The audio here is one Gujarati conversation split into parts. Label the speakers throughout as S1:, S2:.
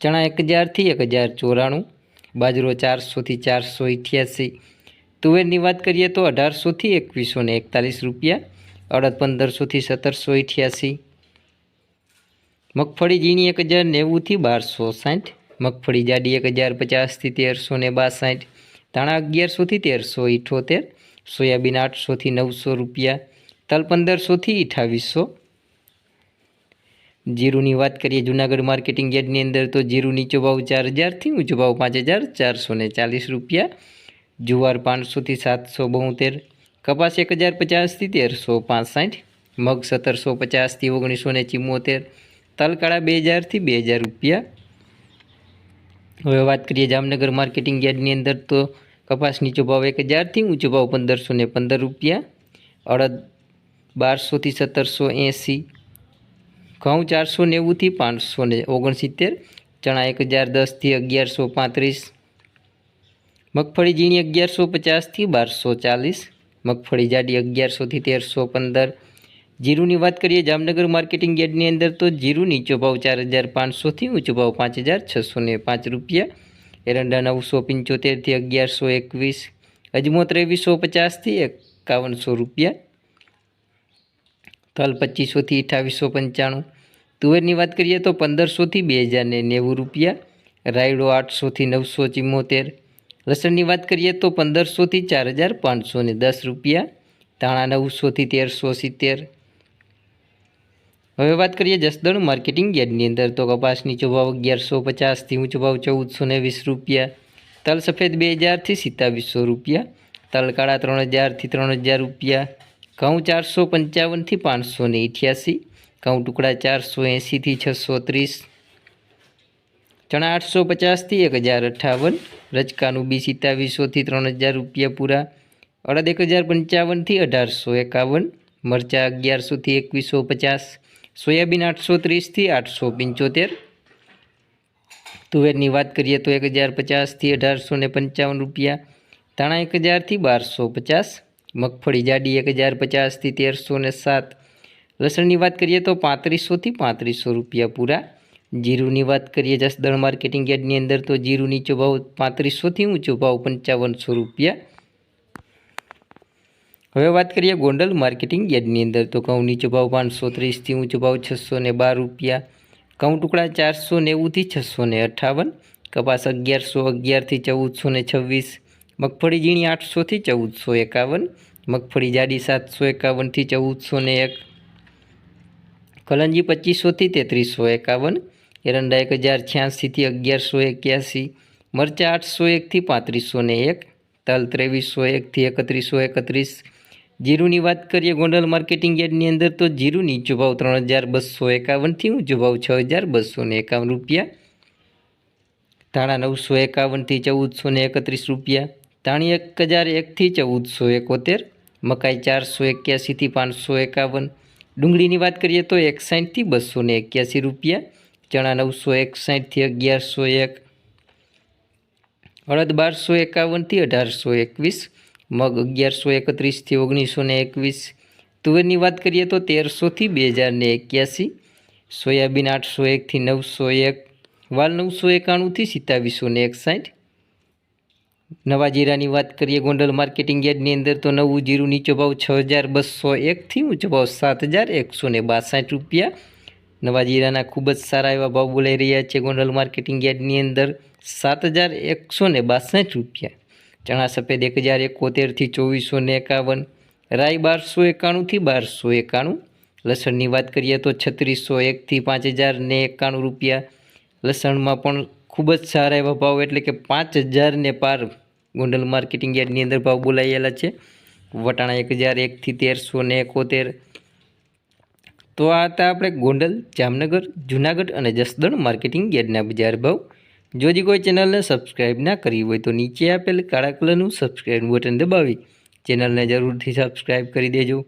S1: ચણા એક હજારથી એક હજાર ચોરાણું, બાજરો ચારસોથી ચારસો અઠ્યાસી તુવેરની વાત કરીએ તો અઢારસોથી એકવીસો ને એકતાલીસ રૂપિયા, અડદ પંદરસોથી સત્તરસો અઠ્યાસી મગફળી ઝીણી એક હજાર નેવુંથી બારસો સાઠ, મગફળી જાડી એક હજાર પચાસથી તેરસો ને બાસઠ, ધાણા અગિયારસોથી તેરસો ઇઠોતેર, સોયાબીન આઠસોથી નવસો રૂપિયા, તલ પંદરસોથી અઠાવીસો જીરુની વાત કરીએ, જુનાગઢ માર્કેટિંગ યાર્ડની અંદર તો જીરું નીચો ભાવ ચાર હજારથી ઊંચો ભાવ પાંચ હજાર ચારસો ને ચાલીસ રૂપિયા. જુવાર પાંચસોથી સાતસો બોતેર કપાસ એક હજાર પચાસથી તેરસો પાંસઠ, મગ સત્તરસો પચાસથી ઓગણીસો ને ચિમ્મોતેર, તલકાળા બે હજારથી બે હજાર રૂપિયા. હવે વાત કરીએ જામનગર માર્કેટિંગ યાર્ડની અંદર તો કપાસ નીચો ભાવ એક હજારથી ઊંચો ભાવ પંદરસો પંદર રૂપિયા, અડદ બારસોથી સત્તરસો એંસી ઘઉં ચારસો નેવુંથી પાંચસો ને ઓગણસિત્તેર, ચણા એક હજાર દસથી અગિયારસો પાંત્રીસ, મગફળી ઝીણી અગિયારસો પચાસથી બારસો ચાલીસ, મગફળી જાડી અગિયારસોથી તેરસો પંદર. જીરુની વાત કરીએ, જામનગર માર્કેટિંગ યાર્ડની અંદર તો જીરું નીચો ભાવ ચાર હજાર પાંચસોથી ઊંચો ભાવ પાંચ હજાર છસો ને પાંચ રૂપિયા. એરંડા નવસો પંચોતેરથી અગિયારસો એકવીસ અજમો ત્રેવીસો પચાસથી એકાવનસો રૂપિયા. તલ પચીસોથી અઠાવીસો પંચાણું. તુવેરની વાત કરીએ તો પંદરસોથી બે હજારને નેવું રૂપિયા, રાયડો આઠસોથી નવસો ચિમ્મોતેર લસણની વાત કરીએ તો પંદરસોથી ચાર હજાર પાંચસો દસ રૂપિયા, ધાણા નવસોથી તેરસો સિત્તેર. હવે વાત કરીએ જસદણ માર્કેટિંગ યાર્ડની અંદર તો કપાસની ચોભાવ અગિયારસો પચાસથી ઊંચો ભાવ ચૌદસો ને વીસ રૂપિયા. તલ સફેદ બે હજારથી સિત્તાવીસો રૂપિયા, તલ કાળા ત્રણ હજારથી ત્રણ હજાર રૂપિયા. ઘઉં ચારસો પંચાવનથી પાંચસો ને અઠ્યાસી ઘઉં ટુકડા ચારસો એંસીથી છસો ત્રીસ, ચણા આઠસો પચાસથી એક હજાર અઠ્ઠાવન રચકાનું બી સિત્તાવીસોથી ત્રણ હજાર રૂપિયા પૂરા, અડદ એક હજાર પંચાવનથી અઢારસો એકાવન, મરચાં અગિયારસોથી એકવીસો પચાસ, સોયાબીન આઠસો ત્રીસથી આઠસો પંચોતેર. તુવેરની વાત કરીએ તો એક હજાર પચાસથી અઢારસો ને પંચાવન રૂપિયા, ધાણા એક હજારથી બારસો પચાસ મગફળી, જાડી એક હજાર પચાસથી તેરસો ને સાત. લસણની વાત કરીએ તો પાંત્રીસોથી પાંત્રીસો રૂપિયા પૂરા. જીરુની વાત કરીએ જસદણ માર્કેટિંગ યાર્ડની અંદર તો જીરું નીચો ભાવ પાંત્રીસોથી ઊંચો ભાવ પંચાવનસો રૂપિયા. હવે વાત કરીએ ગોંડલ માર્કેટિંગ યાર્ડની અંદર તો ઘઉં નીચો ભાવ પાંચસો ત્રીસથી ઊંચો ભાવ છસો ને બાર રૂપિયા. ઘઉં ટુકડા ચારસો નેવુંથી છસો ને અઠ્ઠાવન કપાસ અગિયારસો અગિયારથી ચૌદસો ને છવ્વીસ. મગફળી ઝીણી આઠસોથી ચૌદસો એકાવન. મગફળી, જાડી સાતસો એકાવનથી ચૌદસો ને એક, કલંજી પચીસોથી તેત્રીસો એકાવન, એરંડા એક હજાર છ્યાસીથી અગિયારસો એક્યાસી, મરચાં આઠસો એકથી પાંત્રીસો ને એક, તલ ત્રેવીસો એકથી એકત્રીસો એકત્રીસ. જીરુની વાત કરીએ ગોંડલ માર્કેટિંગ યાર્ડની અંદર તો જીરું નીચો ભાવ ત્રણ હજાર બસો એકાવનથી ઊંચો ભાવ છ હજાર બસો ને એકાવન રૂપિયા. ધાણા નવસો એકાવનથી ચૌદસો ને એકત્રીસ રૂપિયા. ધાણી એક હજાર એકથી ચૌદસો એકોતેર. મકાઈ ચારસો એક્યાસીથી પાંચસો એકાવન. ડુંગળીની વાત કરીએ તો એકસાઠથી બસો ને એક્યાસી રૂપિયા, ચણા નવસો એકસાઠથી અગિયારસો એક અડદ બારસો એકાવનથી અઢારસો એકવીસ, મગ અગિયારસો એકત્રીસથી ઓગણીસો ને એકવીસ. તુવેરની વાત કરીએ તો તેરસોથી બે હજાર ને એક્યાસી, સોયાબીન આઠસો એકથી નવસો એક, વાલ નવસો એકાણુંથી સિત્તાવીસો ને એકસાઠ નવા જીરાની વાત કરીએ, ગોંડલ માર્કેટિંગ યાર્ડની અંદર તો નવું જીરું નીચો ભાવ છ હજાર બસો એકથી ઊંચો ભાવ સાત હજાર એકસો ને બાસઠ રૂપિયા. નવા જીરાના ખૂબ જ સારા એવા ભાવ બોલાઈ રહ્યા છે ગોંડલ માર્કેટિંગ યાર્ડની અંદર સાત હજાર એકસો ને બાસઠ રૂપિયા. ચણા સફેદ એક હજાર એકોતેરથી ચોવીસો ને એકાવન. રાઈ બારસો એકાણુંથી બારસો એકાણું. લસણની વાત કરીએ તો છત્રીસો એકથી પાંચ હજાર ને એકાણું રૂપિયા. લસણમાં પણ ખૂબ જ સારા એવા ભાવ એટલે કે પાંચ હજારને પાર ગોંડલ માર્કેટિંગ યાર્ડની અંદર ભાવ બોલાયેલા છે. વટાણા એક હજાર એકથી તેરસો ને એકોતેર. તો આ હતા આપણે ગોંડલ, જામનગર, જુનાગઢ અને જસદણ માર્કેટિંગ યાર્ડના બજાર ભાવ. જો હજી કોઈ ચેનલને સબસ્ક્રાઈબ ના કરી હોય તો નીચે આપેલ કાળા કલરનું સબસ્ક્રાઈબ બટન દબાવી ચેનલને જરૂરથી સબસ્ક્રાઈબ કરી દેજો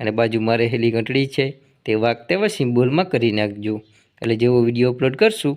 S1: અને બાજુમાં રહેલી ઘંટડી છે તે વાગતા એવા સિમ્બોલમાં કરી નાખજો. એટલે જેવો વીડિયો અપલોડ કરશું